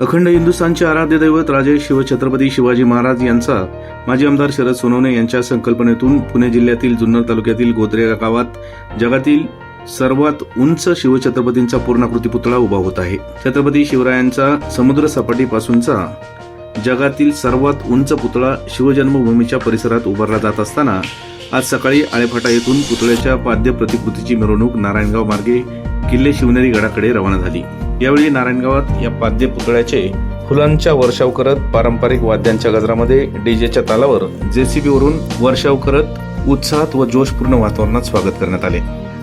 अखंड हिंदुस्थानचे आराध्य दैवत राजे शिवछत्रपती शिवाजी महाराज यांचा माजी आमदार शरद सोनवणे यांच्या संकल्पनेतून पुणे जिल्ह्यातील जुन्नर तालुक्यातील गोत्रे या गावात जगातील सर्वात उंच शिवछत्रपतींचा पूर्णाकृती पुतळा उभा होत आहे. छत्रपती शिवरायांचा समुद्र सपाटीपासूनचा जगातील सर्वात उंच पुतळा शिवजन्मभूमीच्या परिसरात उभारला जात असताना आज सकाळी आळेफाटा येथून पुतळ्याच्या पाद्य प्रतिकृतीची मिरवणूक नारायणगाव मार्गे किल्ले शिवनेरी गडाकडे रवाना झाली. यावेळी नारायणगावात या पाद्य पुतळ्याचे फुलांच्या वर्षाव करत पारंपरिक वाद्यांच्या गजरामध्ये डीजेच्या तालावर जेसीबीवरून वर्षाव करत उत्साहात व जोशपूर्ण वातावरणात स्वागत करण्यात आले.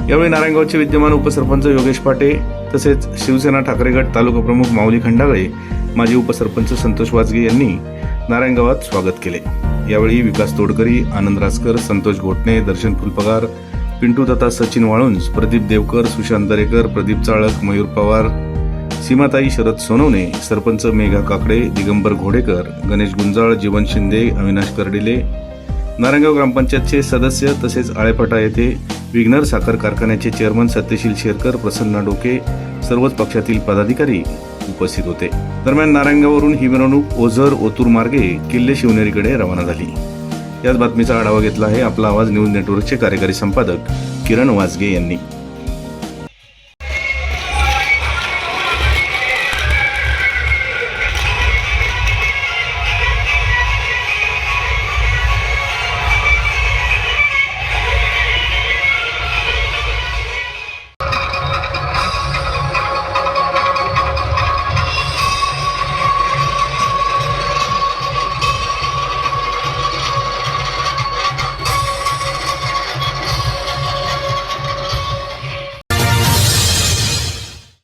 यावेळी नारायणगावचे विद्यमान उपसरपंच योगेश पाटे तसेच शिवसेना ठाकरेगड तालुका प्रमुख माऊली खंडागळे माजी उपसरपंच संतोष वाजगे यांनी नारायणगावात स्वागत केले. यावेळी विकास तोडकरी आनंद रासकर संतोष घोटणे दर्शन फुलपगार पिंटू तथा सचिन वाळुंज प्रदीप देवकर सुशांत दरेकर प्रदीप चाळक मयूर पवार सीमाताई शरद सोनवणे सरपंच मेघा काकडे दिगंबर घोडेकर गणेश गुंजाळ जीवन शिंदे अविनाश कर्डिले नारायणगाव ग्रामपंचायतचे सदस्य तसेच आळेपाटा येथे विघ्नर साखर कारखान्याचे चेअरमन सत्यशील शेरकर प्रसन्न डोके सर्वच पक्षातील पदाधिकारी उपस्थित होते. दरम्यान नारायणगाववरून ही मिरवणूक ओझर ओतूर मार्गे किल्ले शिवनेरीकडे रवाना झाली. याच बातमीचा आढावा घेतला आहे आपला आवाज न्यूज नेटवर्कचे कार्यकारी संपादक किरण वाजगे यांनी.